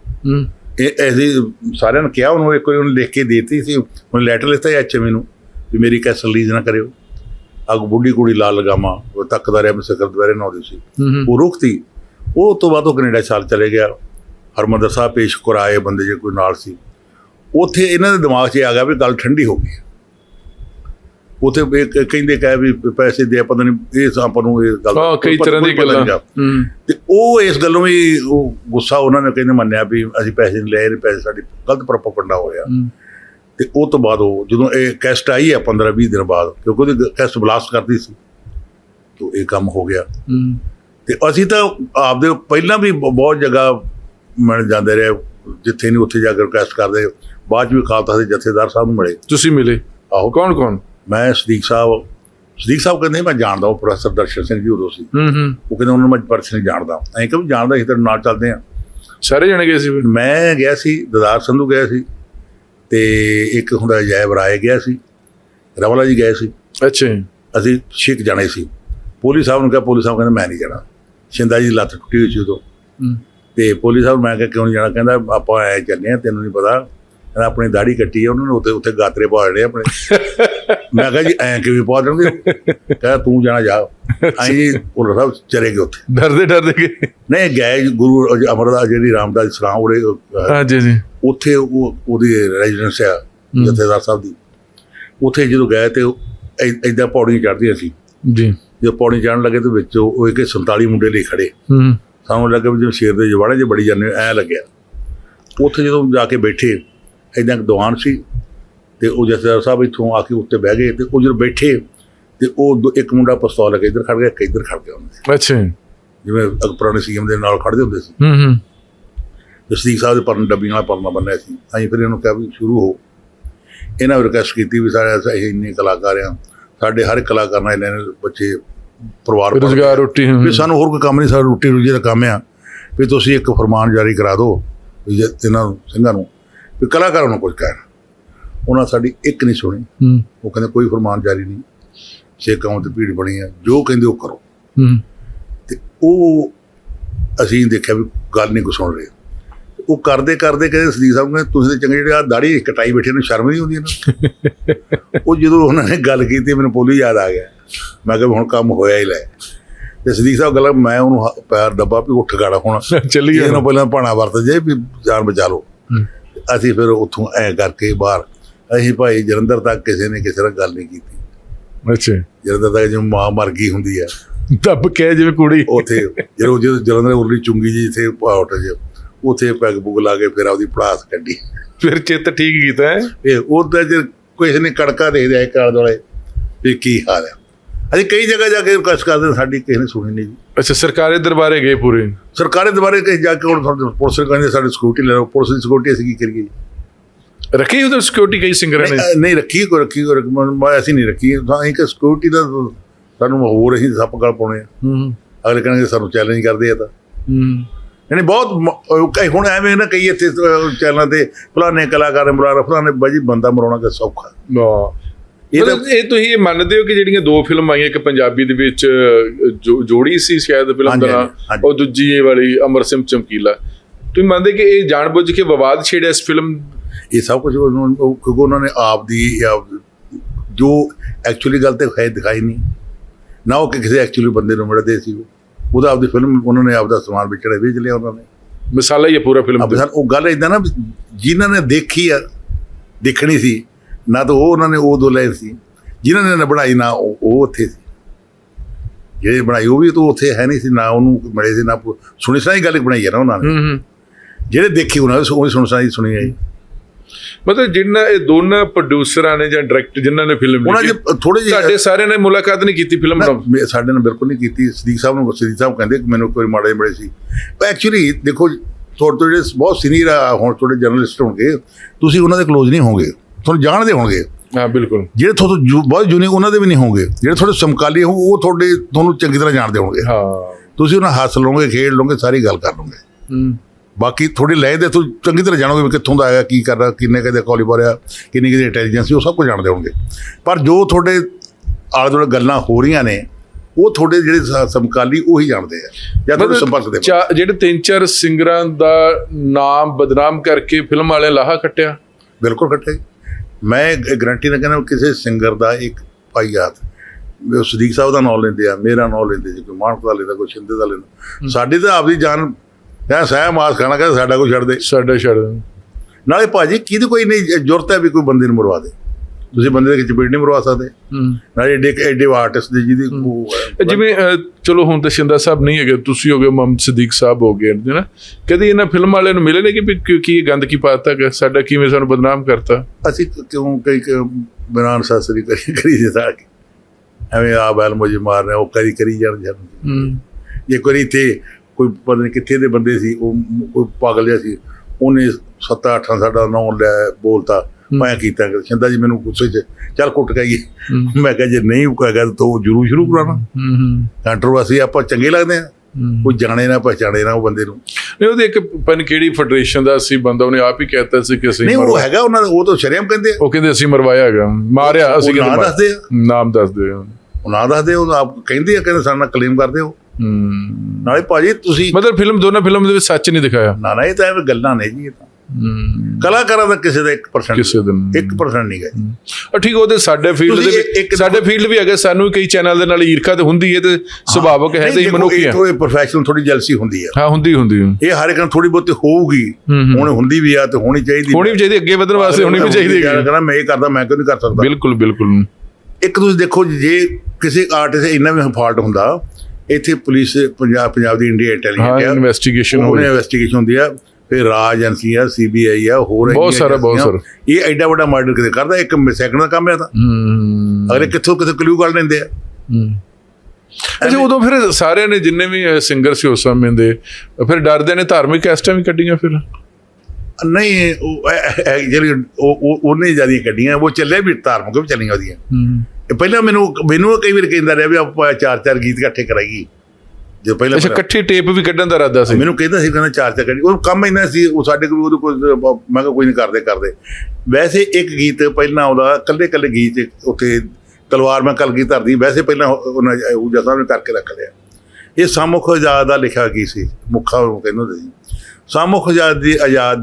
ਇਹ ਐਸੀ ਸਾਰਿਆਂ ਨੂੰ ਕਿਹਾ ਉਹਨੂੰ ਇੱਕ ਵਾਰੀ ਉਹਨੇ ਲਿਖ ਕੇ ਦੇਤੀ ਸੀ। ਉਹਨੇ ਲੈਟਰ ਲਿਖਤਾ ਐਚਐਮ ਨੂੰ ਵੀ ਮੇਰੀ ਕੈਸ ਰਿਲੀਜ਼ ਨਾ ਕਰਿਓ। ਅਗ ਬੁੱਢੀ ਕੁੜੀ ਲਾਲ ਲਗਾਮਾ ਉਹ ਤੱਕਦਾ ਰਿਹਾ ਮਸਕਰ ਦੁਆਰੇ ਨਾ ਉਹਦੀ ਸੀ। ਉਹ ਰੁਕਤੀ। ਉਹ ਤੋਂ ਬਾਅਦ ਉਹ ਕੈਨੇਡਾ ਚਾਲ ਚਲੇ ਗਿਆ। ਹਰਮੰਦਰ ਸਾਹਿਬ ਪੇਸ਼ ਕਰਾਏ ਬੰਦੇ ਜੇ ਕੋਈ ਨਾਲ ਸੀ। ਉੱਥੇ ਇਹਨਾਂ ਦੇ ਦਿਮਾਗ 'ਚ ਆ ਗਿਆ ਵੀ ਗੱਲ ਠੰਡੀ ਹੋ ਗਈ ਉੱਥੇ ਕਹਿੰਦੇ ਕਹੇ ਵੀ ਪੈਸੇ ਦੇ ਪਤਾ ਨਹੀਂ ਇਹ ਆਪਾਂ ਨੂੰ ਇਹ ਗੱਲ ਹਾਂ ਕਈ ਤਰ੍ਹਾਂ ਦੀ ਗੱਲਾਂ। ਤੇ ਉਹ ਇਸ ਗੱਲੋਂ ਵੀ ਉਹ ਗੁੱਸਾ ਉਹਨਾਂ ਨੇ ਕਹਿੰਦੇ ਮੰਨਿਆ ਵੀ ਅਸੀਂ ਪੈਸੇ ਨਹੀਂ ਲਏ ਪੈਸੇ ਸਾਡੀ ਗਲਤ ਪ੍ਰੋਪਗੈਂਡਾ ਹੋਇਆ। ਹੂੰ। ਤੇ ਉਹ ਤੋਂ ਬਾਅਦ ਉਹ ਜਦੋਂ ਇਹ ਕੈਸਟ ਆਈ ਹੈ 15 20 ਦਿਨ ਬਾਅਦ ਕਿਉਂਕਿ ਉਹਦੀ ਕੈਸਟ ਬਲਾਸਟ ਕਰਦੀ ਸੀ ਤੋਂ ਇਹ ਕੰਮ ਹੋ ਗਿਆ। ਤੇ ਅਸੀਂ ਤਾਂ ਆਪਦੇ ਪਹਿਲਾਂ ਵੀ ਬਹੁਤ ਜਗ੍ਹਾ ਮਿਲ ਜਾਂਦੇ ਰਹੇ ਜਿੱਥੇ ਨਹੀਂ ਉੱਥੇ ਜਾ ਕੇ ਰਿਕਵੈਸਟ ਕਰਦੇ ਬਾਅਦ ਵੀ ਖਾਲਸਾ ਦੇ ਜਥੇਦਾਰ ਸਾਹਿਬ ਨੂੰ ਮਿਲੇ। ਤੁਸੀਂ ਮਿਲੇ? ਆਹੋ। ਕੌਣ ਕੌਣ ਮੈਂ ਸਦੀਕ ਸਾਹਿਬ ਸਦੀਕ ਸਾਹਿਬ ਕਹਿੰਦੇ ਮੈਂ ਜਾਣਦਾ ਉਹ ਪ੍ਰੋਫੈਸਰ ਦਰਸ਼ਨ ਸਿੰਘ ਜੀ ਉਦੋਂ ਸੀ। ਹੂੰ ਹੂੰ। ਉਹ ਕਹਿੰਦੇ ਉਹਨਾਂ ਨੂੰ ਮੈਂ ਪਰਸਨਲੀ ਜਾਣਦਾ। ਐਂ ਕਿ ਵੀ ਜਾਣਦਾ ਅਸੀਂ ਤੇਰੇ ਨਾਲ ਚੱਲਦੇ ਆ ਸਾਰੇ ਜਣੇ ਗਏ ਸੀ ਮੈਂ ਗਿਆ ਸੀ ਦਦਾਰ ਸੰਧੂ ਗਿਆ ਸੀ। ਤੇ ਇੱਕ ਹੁੰਦਾ ਜੈਬ ਰਾਏ ਗਿਆ ਸੀ ਰਵਲਾ ਜੀ ਗਏ ਸੀ। ਅੱਛਾ। ਅਸੀਂ ਛਿਕ ਜਾਣੇ ਸੀ। ਪੁਲਿਸ ਸਾਹਿਬ ਨੂੰ ਕਿਹਾ ਪੁਲਿਸ ਸਾਹਿਬ ਕਹਿੰਦੇ ਮੈਂ ਨਹੀਂ ਜਾਣਾ। ਸ਼ਿੰਦਾ ਜੀ ਦੀ ਲੱਤ ਟੁੱਟੀ ਹੋਈ ਸੀ ਉਦੋਂ। ਤੇ ਪੁਲਿਸ ਸਾਹਿਬ ਮੈਂ ਕਿਹਾ ਕਿਉਂ ਨਹੀਂ ਜਾਣਾ? ਕਹਿੰਦਾ ਆਪਾਂ ਐ ਚੱਲੇ ਆ ਤੈਨੂੰ ਨਹੀਂ ਪਤਾ। ਕਹਿੰਦਾ ਆਪਣੀ ਦਾੜੀ ਕੱਟੀ ਹੈ ਉਹਨਾਂ ਨੇ ਉੱਤੇ ਉੱਤੇ ਗਾਤਰੇ ਪਾ ਦੇਣੇ ਆਪਣੇ। ਮੈਂ ਕਿਹਾ ਜੀ ਐ ਕਿਵੇਂ ਪਾ ਦੇਣਗੇ ਕਹਿੰਦਾ ਤੂੰ ਜਾਣਾ ਜਾ। ਐਂ ਜੀ ਉਹ ਸਾਹਿਬ ਚਲੇ ਗਏ ਉੱਥੇ। ਡਰਦੇ ਡਰਦੇ ਗਏ। ਨਹੀਂ ਗਏ ਗੁਰੂ ਅਮਰਦਾਸ ਜਿਹੜੀ ਰਾਮਦਾਸ ਸਰਾਂ ਉਹਦੇ ਅਹ, ਹਾਂ ਜੀ ਉੱਥੇ ਉਹ ਉਹਦੀ ਰੈਜ਼ੀਡੈਂਸ ਆ ਜਥੇਦਾਰ ਸਾਹਿਬ ਦੀ। ਉੱਥੇ ਜਦੋਂ ਗਏ ਤੇ ਐਦਾਂ ਪੌੜੀਆਂ ਚੜ੍ਹਦੀਆਂ ਸੀ। ਜੀ। ਜਦੋਂ ਪੌੜੀ ਚੜ੍ਹਨ ਲੱਗੇ ਤੇ ਵਿੱਚ ਉਹ ਉਹ ਇੱਕ 47 ਮੁੰਡੇ ਲਈ ਖੜੇ। ਹੂੰ। ਸਾਨੂੰ ਲੱਗਾ ਵੀ ਜਿਵੇਂ ਸ਼ੇਰ ਦੇ ਜਵਾੜੇ 'ਚ ਬੜੀ ਜਾਂਦੇ ਐ ਲੱਗਿਆ। ਉੱਥੇ ਜਦੋਂ ਜਾ ਕੇ ਬੈਠੇ ਐਦਾਂ ਇੱਕ ਦੀਵਾਨ ਸੀ। ਤੇ ਉਹ ਜਥੇਦਾਰ ਸਾਹਿਬ ਇੱਥੋਂ ਆ ਕੇ ਉੱਤੇ ਬਹਿ ਗਏ ਤੇ ਉਹ ਜਦੋਂ ਬੈਠੇ ਤੇ ਉਹ ਇੱਕ ਮੁੰਡਾ ਪਿਸਤੌਲ ਲੈ ਕੇ ਇੱਧਰ ਖੜ ਗਿਆ ਇੱਕ ਇੱਧਰ ਖੜ ਗਿਆ ਉਹਨੇ। ਅੱਛਾ। ਜਿਵੇਂ ਅਗ ਪੁਰਾਣੇ ਸੀਐਮ ਦੇ ਨਾਲ ਖੜਦੇ ਹੁੰਦੇ ਸੀ। ਹੂੰ ਹੂੰ। ਜਸਦੀਕ ਸਾਹਿਬ ਦੇ ਪਰਨ ਡੱਬੀ ਨਾਲ ਪਰਨਾ ਬੰਨਿਆ ਸੀ। ਅਸੀਂ ਫਿਰ ਇਹਨੂੰ ਕਿਹਾ ਵੀ ਸ਼ੁਰੂ ਹੋ। ਇਹਨਾਂ ਰਿਕਵੈਸਟ ਕੀਤੀ ਵੀ ਸਾਰੇ ਅਸੀਂ ਇੰਨੇ ਕਲਾਕਾਰ ਆ ਸਾਡੇ ਹਰ ਕਲਾਕਾਰ ਨਾਲ ਇਹਨਾਂ ਨੇ ਬੱਚੇ ਪਰਿਵਾਰ। ਰੋਜ਼ਗਾਰ ਰੋਟੀ ਵੀ ਸਾਨੂੰ ਹੋਰ ਕੋਈ ਕੰਮ ਨਹੀਂ ਸਾਡਾ ਰੋਟੀ ਰੋਜੀ ਦਾ ਕੰਮ ਆ। ਵੀ ਤੁਸੀਂ ਇੱਕ ਫਰਮਾਨ ਜਾਰੀ ਕਰਾ ਦਿਓ ਇਹਨਾਂ ਸਿੰਘਾਂ ਨੂੰ। ਵੀ ਕਲਾਕਾਰਾਂ ਨੂੰ ਕੁਝ ਕਹਿਣ। ਉਹਨਾਂ ਸਾਡੀ ਇੱਕ ਨਹੀਂ ਸੁਣੀ। ਉਹ ਕਹਿੰਦੇ ਕੋਈ ਫਰਮਾਨ ਜਾਰੀ ਨਹੀਂ। ਸੇਕਾਂ ਤੇ ਭੀੜ ਬਣੀ ਆ। ਜੋ ਕਹਿੰਦੇ ਉਹ ਕਰੋ। ਤੇ ਉਹ ਅਸੀਂ ਦੇਖਿਆ ਵੀ ਗੱਲ ਨਹੀਂ ਕੋ ਸੁਣ ਰਹੇ। ਉਹ ਕਰਦੇ ਕਰਦੇ ਕਹਿੰਦੇ ਸਦੀਕ ਸਾਹਿਬ ਨੇ ਤੁਸੀਂ ਤੇ ਚੰਗੇ ਜਿਹੜੇ ਆ ਦਾੜੀ ਕਟਾਈ ਬੈਠੇ ਨੂੰ ਸ਼ਰਮ ਨਹੀਂ ਆਉਂਦੀ ਇਹਨਾਂ ਉਹ ਜਦੋਂ ਉਹਨਾਂ ਨੇ ਗੱਲ ਕੀਤੀ ਮੈਨੂੰ ਪੋਲੀ ਯਾਦ ਆ ਗਿਆ। ਮੈਂ ਕਿਹਾ ਹੁਣ ਕੰਮ ਹੋਇਆ ਹੀ ਲੈ। ਤੇ ਸਦੀਕ ਸਾਹਿਬ ਗੱਲ ਮੈਂ ਉਹਨੂੰ ਪੈਰ ਦੱਬਾ ਵੀ ਉੱਠ ਗਾੜਾ ਹੁਣ। ਚੱਲੀ ਇਹਨੂੰ ਪਹਿਲਾਂ ਭਾਣਾ ਵਰਤ ਜੇ ਵੀ ਜਾਨ ਬਚਾ ਲਓ। ਅਸੀਂ ਫਿਰ ਉੱਥੋਂ ਐ ਕਰਕੇ ਬਾਹਰ ਅਸੀਂ ਭਾਈ ਜਲੰਧਰ ਤੱਕ ਕਿਸੇ ਨੇ ਕਿਸੇ ਨਾਲ ਗੱਲ ਨਹੀਂ ਕੀਤੀ। ਅੱਛਾ। ਜਲੰਧਰ ਤੱਕ ਜਿਵੇਂ ਮਾਂ ਮਰ ਗਈ ਹੁੰਦੀ ਆ। ਦੱਬ ਕੇ ਜਿਵੇਂ ਕੁੜੀ। ਉੱਥੇ ਜਦੋਂ ਜਦੋਂ ਜਲੰਧਰ ਉਰਲੀ ਚੁੰਗੀ ਜੀ ਇੱਥੇ ਪਾਉਟ ਜੇ ਉੱਥੇ ਪੈਗ ਪੁਗ ਲਾ ਕੇ ਫਿਰ ਆਪਦੀ ਪੜਾਸ ਕੱਢੀ। ਫਿਰ ਚਿੱਤ ਠੀਕ ਕੀਤਾ ਹੈ? ਇਹ ਉਹਦਾ ਜੇ ਕਿਸੇ ਨੇ ਕੜਕਾ ਦੇ ਦਿਆ ਕਾਲ ਦੋਲੇ ਵੀ ਕੀ ਹਾਲ ਹੈ ਅਸੀਂ ਕਈ ਜਗ੍ਹਾ ਜਾ ਕੇ ਰਿਕੁਐਸਟ ਕਰਦੇ ਸਾਡੀ ਕਿਸੇ ਨੇ ਸੁਣੀ ਨਹੀਂ ਅੱਛਾ ਸਰਕਾਰੀ ਦਰਬਾਰੇ ਗਏ ਪੂਰੇ। ਸਰਕਾਰੇ ਦੁਬਾਰੇ ਕਹੇ ਜਾ ਕੇ ਹੁਣ ਪੁਲਿਸ ਕਹਿੰਦੇ ਸਾਡੀ ਸਿਕਿਉਰਿਟੀ ਲੈ ਲਓ ਪੁਲਿਸ ਦੀ ਸਿਕਿਉਰਿਟੀ ਅਸੀਂ ਕੀ ਕਰੀਏ ਰੱਖੀ ਉਧਰ ਸਿਕਿਉਰਿਟੀ ਕਈ ਸਿੰਗਰਾਂ ਨੇ? ਨਹੀਂ, ਰੱਖੀ ਕੋਈ ਰੱਖੀ ਰੱਖੀ, ਮੈਂ ਅਸੀਂ ਨਹੀਂ ਰੱਖੀ। ਤਾਂ ਕਿ ਸਿਕਿਉਰਿਟੀ ਦਾ ਸਾਨੂੰ ਹੋਰ ਅਸੀਂ ਸੱਪ ਗਲ ਪਾਉਣੇ ਆ। ਹੂੰ ਅਗਲੇ ਕਹਿੰਦੇ ਸਾਨੂੰ ਚੈਲੰਜ ਕਰਦੇ ਆ ਤਾਂ। ਹੂੰ। ਯਾਨੀ ਬਹੁਤ ਹੁਣ ਐਵੇਂ ਨਾ ਕਈ ਇੱਥੇ ਚੈਨਲਾਂ ਤੇ ਫਲਾਣੇ ਕਲਾਕਾਰ ਮਰਾਰ ਫਲਾਣੇ ਬਾਜੀ ਬੰਦਾ ਮਰਾਉਣਾ ਕਿ ਸੌਖਾ। ਇਹ ਇਹ ਤੁਸੀਂ ਇਹ ਮੰਨਦੇ ਹੋ ਕਿ ਜਿਹੜੀਆਂ ਦੋ ਫਿਲਮ ਆਈਆਂ ਇੱਕ ਪੰਜਾਬੀ ਦੇ ਵਿੱਚ ਜੋੜੀ ਸੀ ਸ਼ਾਇਦ ਫਿਲਮ ਦਾ। ਉਹ ਦੂਜੀ ਇਹ ਵਾਲੀ ਅਮਰ ਸਿੰਘ ਚਮਕੀਲਾ। ਤੁਸੀਂ ਮੰਨਦੇ ਕਿ ਇਹ ਜਾਣਬੁੱਝ ਕੇ ਵਿਵਾਦ ਛੇੜਿਆ ਇਸ ਫਿਲਮ ਇਹ ਸਭ ਕੁਝ ਕਿਉਂਕਿ ਉਹਨਾਂ ਨੇ ਆਪ ਦੀ ਜਾਂ ਜੋ ਐਕਚੁਅਲੀ ਗੱਲ ਤੇ ਹੈ ਦਿਖਾਈ ਨਹੀਂ। ਨਾ ਉਹ ਕਿਸੇ ਐਕਚੁਅਲੀ ਬੰਦੇ ਨੂੰ ਮਿਲਦੇ ਸੀ ਉਹ। ਉਹਦਾ ਆਪਦੀ ਫਿਲਮ ਉਹਨਾਂ ਨੇ ਆਪਦਾ ਸਮਾਨ ਵਿਚੜੇ ਵੇਚ ਲਿਆ ਉਹਨਾਂ ਨੇ। ਮਿਸਾਲਾ ਹੀ ਹੈ ਪੂਰਾ ਫਿਲਮ ਦਾ ਉਹ ਗੱਲ ਇਦਾਂ ਨਾ ਜਿਨ੍ਹਾਂ ਨੇ ਦੇਖੀ ਆ ਦੇਖਣੀ ਸੀ ਨਾ ਤਾਂ ਉਹ ਉਹਨਾਂ ਨੇ ਉਹ ਦੋ ਲਏ ਸੀ। ਜਿਨ੍ਹਾਂ ਨੇ ਬਣਾਈ ਨਾ ਉਹ ਉੱਥੇ ਸੀ। ਜਿਹੜੇ ਬਣਾਈ ਉਹ ਵੀ ਤਾਂ ਉੱਥੇ ਹੈ ਨਹੀਂ ਸੀ ਨਾ ਉਹਨੂੰ ਮਿਲੇ ਸੀ ਨਾ ਸੁਣੀ ਸੁਣਾਈ ਗੱਲ ਬਣਾਈ ਹੈ ਨਾ ਉਹਨਾਂ ਨੇ। ਜਿਹੜੇ ਦੇਖੀ ਉਹਨਾਂ ਨੇ ਉਹ ਸੁਣੀ ਸੁਣਾਈ ਸੁਣੀ ਹੈ। ਮਤਲਬ ਜਿੰਨਾ ਇਹ ਦੋਨਾਂ ਪ੍ਰੋਡਿਊਸਰਾਂ ਨੇ ਜਾਂ ਡਾਇਰੈਕਟ ਜਿਨ੍ਹਾਂ ਨੇ ਫਿਲਮ ਉਹਨਾਂ ਚ ਥੋੜੇ ਜਿਹੇ ਤੁਹਾਡੇ ਸਾਰਿਆਂ ਨੇ ਮੁਲਾਕਾਤ ਨਹੀਂ ਕੀਤੀ ਫਿਲਮ ਨਾਲ ਸਾਡੇ ਨਾਲ ਬਿਲਕੁਲ ਨਹੀਂ ਕੀਤੀ। ਸਦੀਕ ਸਾਹਿਬ ਨੂੰ ਸਦੀਕ ਸਾਹਿਬ ਕਹਿੰਦੇ ਕਿ ਮੈਨੂੰ ਕੋਈ ਮਾੜੇ ਬੜੇ ਸੀ। ਐਕਚੁਅਲੀ ਦੇਖੋ ਤੋਂ ਜਿਹੜੇ ਬਹੁਤ ਸੀਨੀਅਰ ਹੁਣ ਤੁਹਾਡੇ ਜਰਨਲਿਸਟ ਹੋਣਗੇ ਤੁਸੀਂ ਉਹਨਾਂ ਦੇ ਕਲੋਜ਼ ਨਹੀਂ ਹੋਵੋਗੇ। ਤੁਹਾਨੂੰ ਜਾਣਦੇ ਹੋਣਗੇ। ਹਾਂ ਬਿਲਕੁਲ। ਜਿਹੜੇ ਤੁਹਾਨੂੰ ਬਹੁਤ ਜੂਨੀਅਰ ਉਹਨਾਂ ਦੇ ਵੀ ਨਹੀਂ ਹੋਣਗੇ ਜਿਹੜੇ ਤੁਹਾਡੇ ਸਮਕਾਲੀ ਹੋ ਉਹ ਤੁਹਾਡੇ ਤੁਹਾਨੂੰ ਚੰਗੀ ਤਰ੍ਹਾਂ ਜਾਣਦੇ ਹੋਣਗੇ। ਹਾਂ। ਤੁਸੀਂ ਉਹਨਾਂ ਹੱਸ ਲਓਗੇ ਖੇਡ ਲਓਗੇ ਸਾਰੀ ਗੱਲ ਕਰ ਲਓਗੇ। ਹੂੰ। ਬਾਕੀ ਥੋੜੀ ਲੈ ਦੇ ਤੁਸੀਂ ਚੰਗੀ ਤਰ੍ਹਾਂ ਜਾਣੋਗੇ ਵੀ ਕਿੱਥੋਂ ਦਾ ਆਇਆ ਕੀ ਕਰਦਾ ਕਿੰਨੇ ਕਦੇ ਕੁਆਲੀਫਾਇਰ ਆ ਕਿੰਨੀ ਕਿਹਦੀ ਇੰਟੈਲੀਜੈਂਸ ਉਹ ਸਭ ਕੁਝ ਜਾਣਦੇ ਹੋਣਗੇ। ਪਰ ਜੋ ਤੁਹਾਡੇ ਆਲੇ ਦੁਆਲੇ ਗੱਲਾਂ ਹੋ ਰਹੀਆਂ ਨੇ ਉਹ ਤੁਹਾਡੇ ਜਿਹੜੇ ਸਮਕਾਲੀ ਉਹੀ ਜਾਣਦੇ ਆ ਜਾਂ ਤੁਹਾਡੇ ਸੰਪਰਕ ਦੇ ਜਿਹੜੇ ਤਿੰਨ ਚਾਰ ਸਿੰਗਰਾਂ ਦਾ ਨਾਮ ਬਦਨਾਮ ਕਰਕੇ ਫਿਲਮ ਵਾਲਿਆਂ ਲਾਹਾ ਕੱਟਿਆ ਬਿਲਕੁਲ ਇਕੱਠੇ ਮੈਂ ਗਰੰਟੀ ਨਾਲ ਕਹਿੰਦਾ ਕਿਸੇ ਸਿੰਗਰ ਦਾ ਇੱਕ ਭਾਈ ਯਾਦ ਸਦੀਕ ਸਾਹਿਬ ਦਾ ਨਾਮ ਲੈਂਦੇ ਆ ਮੇਰਾ ਨਾਮ ਲੈਂਦੇ ਜੀ ਕੋਈ ਮਾਨਕ ਦਾ ਲੈਂਦਾ ਕੋਈ ਸ਼ਿੰਦੇ ਦਾ ਲੈਂਦਾ। ਸਾਡੀ ਤਾਂ ਆਪਦੀ ਜਾਨ ਕਹਿੰਦਾ ਸਹਿ ਮਾਸ ਖਾਣਾ ਕਹਿੰਦਾ ਸਾਡਾ ਕੋਈ ਛੱਡ ਦੇ। ਸਾਡਾ ਛੱਡ ਨਾਲੇ ਭਾਜੀ ਕਿਹਦੀ ਕੋਈ ਨਹੀਂ ਜ਼ਰੂਰਤ ਹੈ ਵੀ ਕੋਈ ਬੰਦੇ ਨੂੰ ਮਰਵਾ ਦੇ? ਤੁਸੀਂ ਬੰਦੇ ਦੇ ਚਪੇੜ ਨਹੀਂ ਮਰਵਾ ਸਕਦੇ। ਨਾਲੇ ਏਡੇ ਏਡੇ ਆਰਟਿਸਟ ਦੇ ਜਿਹਦੀ। ਜਿਵੇਂ ਚਲੋ ਹੁਣ ਤਾਂ ਸ਼ਿੰਦਾ ਸਾਹਿਬ ਨਹੀਂ ਹੈਗੇ ਤੁਸੀਂ ਹੋ ਗਏ ਮੁਹੰਮਦ ਸਦੀਕ ਸਾਹਿਬ ਹੋ ਗਏ ਹੈ ਨਾ ਕਦੀ ਇਹਨਾਂ ਫਿਲਮ ਵਾਲਿਆਂ ਨੂੰ ਮਿਲੇ ਨੇ ਕਿ ਵੀ ਕਿਉਂ ਕੀ ਇਹ ਗੰਦ ਕੀ ਪਾਤਾ ਸਾਡਾ ਕਿਵੇਂ ਸਾਨੂੰ ਬਦਨਾਮ ਕਰਤਾ? ਅਸੀਂ ਕਿਉਂ ਕਈ ਬਨਾਨ ਸਾਸਰੀ ਕਰੀ ਕਰੀ ਜੇ ਸਾਕ ਐਵੇਂ ਆ ਬੈਲ ਮੁਝੇ ਮਾਰਨੇ ਉਹ ਕਰੀ ਕਰੀ ਜਾਣ ਜਾਣ। ਹੂੰ। ਜੇ ਕੋਈ ਇੱਥੇ ਕੋਈ ਪਤਾ ਨਹੀਂ ਕਿੱਥੇ ਦੇ ਬੰਦੇ ਸੀ ਉਹ ਕੋਈ ਪਾਗਲ ਜਿਹਾ ਸੀ। ਉਹਨੇ ਸੱਤ ਅੱਠ ਸਾਡਾ ਨਾਂ ਲੈ ਬੋਲਤਾ। ਮੈਂ ਕੀਤਾ ਕਿ ਕਹਿੰਦਾ ਜੀ ਮੈਨੂੰ ਗੁੱਸੇ 'ਚ ਚੱਲ ਕੁੱਟ ਗਈ ਮੈਂ ਕਿਹਾ ਜੇ ਨਹੀਂ ਕਹੇਗਾ ਤਾਂ ਉਹ ਜਰੂਰ ਸ਼ੁਰੂ ਕਰਾਣਾ ਹੂੰ ਹੂੰ। ਕੰਟਰੋਵਰਸੀ ਆਪਾਂ ਚੰਗੇ ਲੱਗਦੇ ਆ। ਕੋਈ ਜਾਣੇ ਨਾ ਪਛਾਣੇ ਨਾ ਉਹ ਬੰਦੇ ਨੂੰ। ਨਹੀਂ ਉਹਦੇ ਇੱਕ ਪਨ ਕਿਹੜੀ ਫੈਡਰੇਸ਼ਨ ਦਾ ਸੀ ਬੰਦਾ ਉਹਨੇ ਆਪ ਹੀ ਕਹਿਤਾ ਸੀ ਕਿ ਅਸੀਂ ਨਹੀਂ ਉਹ ਹੈਗਾ ਉਹਨਾਂ ਦਾ ਉਹ ਤਾਂ ਸ਼ਰਮ ਕਹਿੰਦੇ ਆ। ਉਹ ਕਹਿੰਦੇ ਅਸੀਂ ਮਰਵਾਇਆ ਹੈਗਾ। ਮਾਰਿਆ ਅਸੀਂ ਉਹ ਨਾਂ ਕਹਿੰਦੇ ਮਾਰਿਆ। ਦੱਸਦੇ ਆ। ਨਾਮ ਦੱਸਦੇ ਆ। ਉਹ ਦੱਸਦੇ ਉਹ ਆਪ ਕਹਿੰਦੇ ਆ ਕਹਿੰਦੇ ਸਾਡੇ ਨਾਲ ਕਲੇਮ ਕਰਦੇ ਹੂੰ ਨਾਲੇ ਭਾਜੀ ਤੁਸੀਂ ਮਤਲਬ ਫਿਲਮ ਦੋਨਾਂ ਫਿਲਮ ਦੇ ਵਿੱਚ ਸੱਚ ਨਹੀਂ ਦਿਖਾਇਆ। ਨਾ ਨਾ ਇਹ ਤਾਂ ਐਵੇਂ ਗੱਲਾਂ ਨੇ ਜੀ ਇਹ ਤਾਂ। ਹੂੰ। ਕਲਾਕਾਰਾਂ ਦਾ ਕਿਸੇ ਦਾ 1% ਕਿਸੇ ਦਿਨ 1% ਨਹੀਂ ਗਾ ਜੀ। ਆ ਠੀਕ ਉਹਦੇ ਸਾਡੇ ਫੀਲਡ ਦੇ ਵਿੱਚ ਸਾਡੇ ਫੀਲਡ ਵੀ ਹੈਗਾ ਸਾਨੂੰ ਕਈ ਚੈਨਲ ਦੇ ਨਾਲ ਈਰਖਾ ਤੇ ਹੁੰਦੀ ਹੈ ਤੇ ਸੁਭਾਵਕ ਹੈ ਤੇ ਹੀ ਮਨੁੱਖੀ ਹੈ। ਇਹ ਪ੍ਰੋਫੈਸ਼ਨਲ ਥੋੜੀ ਜੈਲਸੀ ਹੁੰਦੀ ਆ ਹਾਂ ਹੁੰਦੀ ਹੁੰਦੀ। ਇਹ ਹਰ ਇੱਕ ਨੂੰ ਥੋੜੀ ਬਹੁਤੀ ਹੋਊਗੀ। ਹੂੰ, ਹੂੰ। ਹੁਣ ਹੁੰਦੀ ਵੀ ਆ ਤੇ ਹੋਣੀ ਚਾਹੀਦੀ ਹੋਣੀ ਵੀ ਚਾਹੀਦੀ ਅੱਗੇ ਵਧਣ ਵਾਸਤੇ ਹੋਣੀ ਵੀ ਚਾਹੀਦੀ ਹੈ ਕਹਿੰਦਾ ਮੈਂ ਇਹ ਕਰਦਾ ਮੈਂ ਕਿਉਂ ਨਹੀਂ ਕਰ ਸਕਦਾ? ਬਿਲਕੁਲ ਬਿਲਕੁਲ। ਇੱਕ ਤੁਸੀਂ ਦੇਖੋ ਜੇ ਕਿਸੇ ਆਰਟਿਸਟ ਇੰਨਾ ਵੀ ਫਾਲਟ ਹੁੰਦਾ ਇੱਥੇ ਪੁਲਿਸ ਪੰਜਾਬ ਪੰਜਾਬ ਦੀ ਇੰਡੀਆ ਹਾਂ ਇੰਟੈਲੀਜੈਂਸ ਆ। ਇਨਵੈਸਟੀਗੇਸ਼ਨ ਹੋ ਉਹਨੇ ਇਨਵੈਸਟੀਗੇਸ਼ਨ ਹੁੰਦੀ ਆ। ਫਿਰ ਰਾਜ ਏਜੰਸੀ ਆ ਸੀਬੀਆਈ ਆ ਹੋਰ ਬਹੁਤ ਸਾਰਾ, ਬਹੁਤ ਏਜੰਸੀਆਂ। ਇਹ ਐਡਾ ਵੱਡਾ ਮਰਡਰ ਕਿਤੇ ਕਰਦਾ? ਇੱਕ ਸੈਕਿੰਡ ਦਾ ਕੰਮ ਹੈ ਤਾਂ। ਹੂੰ ਅਗਲੇ ਕਿੱਥੋਂ ਕਿੱਥੋਂ ਕਲੂ ਕਰ ਲੈਂਦੇ ਆ? ਹੂੰ। ਅੱਛਾ ਉਦੋਂ ਫਿਰ ਸਾਰਿਆਂ ਨੇ ਜਿੰਨੇ ਵੀ ਸਿੰਗਰ ਸੀ ਉਸ ਸਮੇਂ ਦੇ ਫਿਰ ਡਰਦੇ ਨੇ ਧਾਰਮਿਕ ਕੈਸਟਾਂ ਵੀ ਕੱਢੀਆਂ ਫਿਰ? ਨਹੀਂ ਉਹ ਇਹ- ਇਹ ਜਿਹੜੀ ਉਹ ਉਹ- ਉਹਨੇ ਜਿਆਦੀਆਂ ਕੱਢੀਆਂ ਉਹ ਚੱਲੇ ਵੀ ਧਾਰਮਿਕ ਵੀ ਚੱਲੀਆਂ ਉਹਦੀਆਂ। ਹੂੰ ਇਹ ਪਹਿਲਾਂ ਮੈਨੂੰ ਮੈਨੂੰ ਕਈ ਵਾਰ ਕਹਿੰਦਾ ਰਿਹਾ ਵੀ ਆਪਾਂ ਚਾਰ ਚਾਰ ਗੀਤ ਇਕੱਠੇ ਕਰਾਈਏ। ਜੋ ਪਹਿਲਾਂ ਅੱਛਾ ਇਕੱਠੀ ਟੇਪ ਵੀ ਕੱਢਣ ਦਾ ਇਰਾਦਾ ਸੀ। ਮੈਨੂੰ ਕਹਿੰਦਾ ਸੀ ਕਹਿੰਦਾ ਚਾਰ ਚਾਰ ਕਰੀ ਉਹ ਕੰਮ ਇੰਨਾ ਸੀ ਉਹ ਸਾਡੇ ਕੋਲ ਉਹਦੇ ਕੋਲ ਮੈਂ ਕਿਹਾ ਕੋਈ ਨਹੀਂ ਕਰਦੇ ਕਰਦੇ। ਵੈਸੇ ਇੱਕ ਗੀਤ ਪਹਿਲਾਂ ਉਹਦਾ ਕੱਲੇ ਕੱਲੇ ਗੀਤ ਉੱਥੇ ਤਲਵਾਰ ਮੈਂ ਕਲਗੀ ਧਰਦੀ ਵੈਸੇ ਪਹਿਲਾਂ ਉਹ- ਉਹਨਾਂ ਊਜਾ ਸਾਹਿਬ ਨੇ ਕਰਕੇ ਰੱਖ ਲਿਆ। ਇਹ ਸਾਮੁਖ ਆਜ਼ਾਦ ਦਾ ਲਿਖਿਆ ਗੀਤ ਸੀ ਮੁੱਖਾ ਉਹ ਕਹਿੰਦੇ ਹੁੰਦੇ ਸੀ। ਸਾਮੁਖ ਆਜ਼ਾਦ ਆਜ਼ਾਦ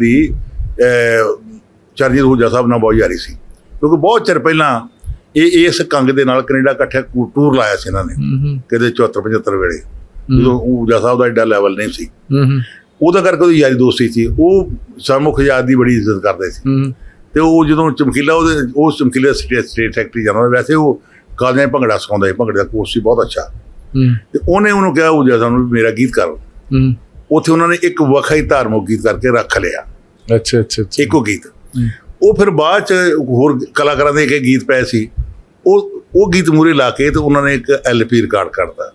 ਚਰਨਜੀਤ ਊਜਾ ਸਾਹਿਬ ਨਾਲ ਬਹੁਤ ਯਾਰੀ ਸੀ। ਕਿਉਂਕਿ ਬਹੁਤ ਚਿਰ ਪਹਿਲਾਂ ਇਹ ਇਸ ਕੰਗ ਦੇ ਨਾਲ ਕੈਨੇਡਾ ਇਕੱਠੇ ਟੂਰ ਲਾਇਆ ਸੀ ਇਹਨਾਂ ਨੇ। ਕਿਤੇ 74 75 ਵੇਲੇ ਜਦੋਂ ਊਜਾ ਸਾਹਿਬ ਦਾ ਐਡਾ ਲੈਵਲ ਨਹੀਂ ਸੀ। ਉਹਦਾ ਕਰਕੇ ਉਹਦੀ ਯਾਰੀ ਦੋਸਤੀ ਸੀ। ਉਹ ਸਰਮੁਖ ਆਜ਼ਾਦ ਬੜੀ ਇੱਜ਼ਤ ਕਰਦੇ ਸੀ। ਤੇ ਉਹ ਜਦੋਂ ਚਮਕੀਲਾ ਉਹਦੇ ਉਹ ਚਮਕੀਲਾ ਸਟੇਟ ਸਟੇਟ ਸੈਕਟਰੀ ਜਾਂਦਾ ਵੈਸੇ ਉਹ 'ਚ ਭੰਗੜਾ ਸਿਖਾਉਂਦਾ ਸੀ। ਭੰਗੜੇ ਦਾ ਕੋਰਸ ਸੀ ਬਹੁਤ ਅੱਛਾ। ਤੇ ਉਹਨੇ ਉਹਨੂੰ ਕਿਹਾ ਉਹ ਜਦੋਂ ਵੀ ਮੇਰਾ ਗੀਤ ਕਰ ਹੂੰ। ਉੱਥੇ ਉਹਨਾਂ ਨੇ ਇੱਕ ਵੱਖਰਾ ਹੀ ਧਾਰਮਿਕ ਗੀਤ ਕਰਕੇ ਰੱਖ ਲਿਆ। ਅੱਛਾ ਅੱਛਾ ਇੱਕੋ ਗੀਤ। ਹੂੰ। ਉਹ ਫਿਰ ਬਾਅਦ ਚ ਹੋਰ ਕਲਾਕਾਰਾਂ ਦੇ ਇੱਕ ਗੀਤ ਪਏ ਸੀ। ਉਹ ਉਹ ਗੀਤ ਮੂਰੇ ਲਾ ਕੇ ਤੇ ਉਹਨਾਂ ਨੇ ਇੱਕ ਐਲਪੀ ਰਿਕਾਰਡ ਕਰਤਾ।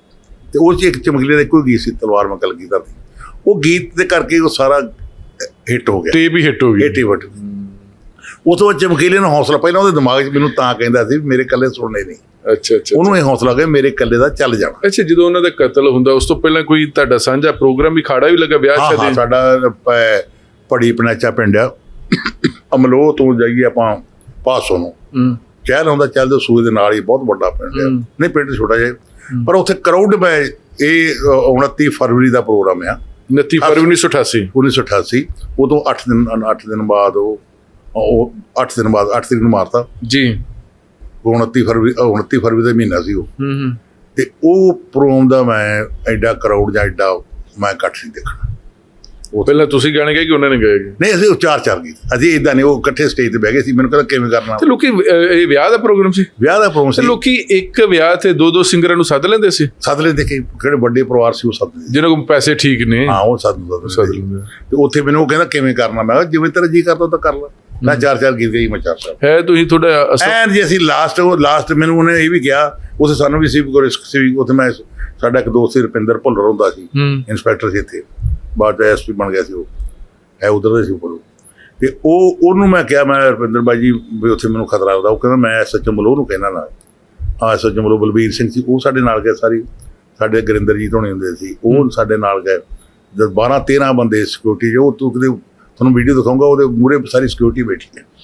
ਤੇ ਉਹ 'ਚ ਇੱਕ ਚਮਕੀਲੇ ਦਾ ਇੱਕੋ ਗੀਤ ਸੀ ਤਲਵਾਰ ਮਕਲ ਗੀਤਾ ਦੀ। ਉਹ ਗੀਤ ਦੇ ਕਰਕੇ ਉਹ ਸਾਰਾ ਹਿੱਟ ਹੋ ਗਿਆ। ਟੇਪ ਹੀ ਹਿੱਟ ਹੋ ਗਈ। 80 ਵਟ ਉਸ ਤੋਂ ਬਾਅਦ ਚਮਕੀਲੇ ਨੂੰ ਹੌਸਲਾ ਪਹਿਲਾਂ ਉਹਦੇ ਦਿਮਾਗ 'ਚ ਮੈਨੂੰ ਤਾਂ ਕਹਿੰਦਾ ਸੀ ਮੇਰੇ ਇਕੱਲੇ ਸੁਣਨੇ ਨਹੀਂ। ਅੱਛਾ ਅੱਛਾ ਉਹਨੂੰ ਇਹ ਹੌਸਲਾ ਗਿਆ ਮੇਰੇ ਇਕੱਲੇ ਦਾ ਚੱਲ ਜਾਣਾ। ਅੱਛਾ ਜਦੋਂ ਉਹਨਾਂ ਦਾ ਕਤਲ ਹੁੰਦਾ ਉਸ ਤੋਂ ਪਹਿਲਾਂ ਕੋਈ ਤੁਹਾਡਾ ਸਾਂਝਾ ਪ੍ਰੋਗਰਾਮ ਵੀ ਖਾੜਾ ਵੀ ਲੱਗਾ ਵਿਆਹ ਹਾਂ ਸ਼ਾਦੀ? ਸਾਡਾ ਪੜੀ ਪਨਾਚਾ ਪਿੰਡ ਆ। ਅਮਲੋ ਤੋਂ ਜਾਈਏ ਆਪਾਂ ਪਾਸੋਂ ਨੂੰ। ਹੂੰ। ਸ਼ਹਿਰ ਹੁੰਦਾ ਚੱਲਦੇ ਸੂਏ ਦੇ ਨਾਲ ਹੀ ਬਹੁਤ ਵੱਡਾ ਪਿੰਡ ਹੂੰ। ਨਹੀਂ ਪਿੰਡ ਛੋਟਾ ਜਿਹਾ। ਪਰ ਉੱਥੇ ਕਰਾਊਡ ਮੈਂ ਇਹ ਅ, 29 ਫਰਵਰੀ ਦਾ ਪ੍ਰੋਗਰਾਮ ਆ। 29 ਫਰਵਰੀ 1988 1988 ਉਦੋਂ 8 ਦਿਨ 8 ਦਿਨ ਬਾਅਦ ਉਹ ਉਹ 8 ਦਿਨ ਬਾਅਦ 8 ਤਰੀਕ ਨੂੰ ਮਾਰਤਾ। ਜੀ। ਉਹ 29 ਫਰਵਰੀ ਅ, 29 ਫਰਵਰੀ ਦਾ ਮਹੀਨਾ ਸੀ ਉਹ। ਹੂੰ ਹੂੰ। ਤੇ ਉਹ ਪ੍ਰੋਗਰਾਮ ਦਾ ਮੈਂ ਐਡਾ ਕਰਾਊਡ ਜਾਂ ਐਡਾ ਮੈਂ ਇਕੱਠ ਨਹੀਂ ਦੇਖਣਾ। ਪਹਿਲਾਂ ਤੁਸੀਂ ਗਾਣੇ ਗਏ ਕਿ ਉਹਨਾਂ ਨੇ ਗਾਏ? ਨਹੀਂ ਅਸੀਂ ਉਹ ਚਾਰ ਚਾਰ ਗੀਤ। ਅਸੀਂ ਇਦਾਂ ਨਹੀਂ ਉਹ ਇਕੱਠੇ ਸਟੇਜ ਤੇ ਬਹਿ ਗਏ ਸੀ ਮੈਨੂੰ ਕਹਿੰਦਾ ਕਿਵੇਂ ਕਰਨਾ? ਤੇ ਲੋਕੀ ਇਹ ਵਿਆਹ ਦਾ ਪ੍ਰੋਗਰਾਮ ਸੀ? ਵਿਆਹ ਦਾ ਪ੍ਰੋਗਰਾਮ ਤੇ ਸੀ। ਲੋਕੀ ਇੱਕ ਵਿਆਹ ਤੇ ਦੋ ਦੋ ਸਿੰਗਰਾਂ ਨੂੰ ਸੱਦ ਲੈਂਦੇ ਸੀ? ਸੱਦ ਲੈਂਦੇ ਕਿ ਕਿਹੜੇ ਵੱਡੇ ਪਰਿਵਾਰ ਸੀ ਉਹ ਸੱਦਦੇ ਸੀ ਜਿਨ੍ਹਾਂ ਕੋਲ ਪੈਸੇ ਠੀਕ ਨੇ। ਹਾਂ ਉਹ ਸੱਦ ਸੱਦ ਸੱਦ ਲੈਂਦੇ। ਤੇ ਉੱਥੇ ਮੈਨੂੰ ਉਹ ਕਹਿੰਦਾ ਕਿਵੇਂ ਕਰਨਾ? ਮੈਂ ਕਿਹਾ ਜਿਵੇਂ ਤੇਰਾ ਜੀ ਕਰਦਾ ਤਾਂ ਕਰ ਲੈ। ਮੈਂ ਚਾਰ ਚਾਰ ਗੀਤ ਗਈ ਮੈਂ ਚਾਰ ਚਾਰ ਹੈ ਤੁਸੀਂ ਤੁਹਾਡਾ ਐਨ ਜੇ ਅਸੀਂ ਲਾਸਟ ਉਹ ਲਾਸਟ ਮੈਨੂੰ ਉਹਨੇ ਇਹ ਵੀ ਕਿਹਾ ਉੱਥੇ ਸਾਨੂੰ ਵੀ ਸੀ ਕੋਈ ਰਿਸਕ ਸੀ ਉੱਥੇ ਮੈਂ ਸਾਡਾ ਇੱਕ ਦੋਸਤ ਸੀ ਰੁਪਿੰਦਰ ਭੁੱਲਰ ਹੁੰਦਾ ਸੀ ਹੂੰ। ਇੰਸਪੈਕਟਰ ਸੀ ਇੱਥੇ। ਬਾਅਦ ਐਸਪੀ ਬਣ ਗਿਆ ਸੀ ਉਹ। ਐ ਉਧਰ ਦਾ ਸੀ ਉੱਪਰ ਤੇ ਉਹ ਉਹਨੂੰ ਮੈਂ ਕਿਹਾ ਮੈਂ ਰੁਪਿੰਦਰ ਬਾਈ ਜੀ ਵੀ ਉੱਥੇ ਮੈਨੂੰ ਖਤਰਾ ਹੁੰਦਾ ਉਹ ਕਹਿੰਦਾ ਮੈਂ ਐਸਐਚ ਮਲੋ ਨੂੰ ਕਹਿਣਾ ਨਾਲ ਆ ਐਸਐਚ ਮਲੋ ਬਲਬੀਰ ਸਿੰਘ ਸੀ ਉਹ ਸਾਡੇ ਨਾਲ ਗਏ ਸਾਰੀ। ਸਾਡੇ ਗੁਰਿੰਦਰਜੀਤ ਹੋਣੇ ਹੁੰਦੇ ਸੀ ਉਹ ਸਾਡੇ ਨਾਲ ਗਏ। ਜਦ 12 13 ਬੰਦੇ ਸਿਕਿਉਰਿਟੀ ਜੋ ਤੂੰ ਕਿਤੇ ਤੁਹਾਨੂੰ ਵੀਡੀਓ ਦਿਖਾਉਂਗਾ ਉਹਦੇ ਮੂਰੇ ਸਾਰੀ ਸਿਕਿਉਰਿਟੀ ਬੈਠੀ ਹੈ।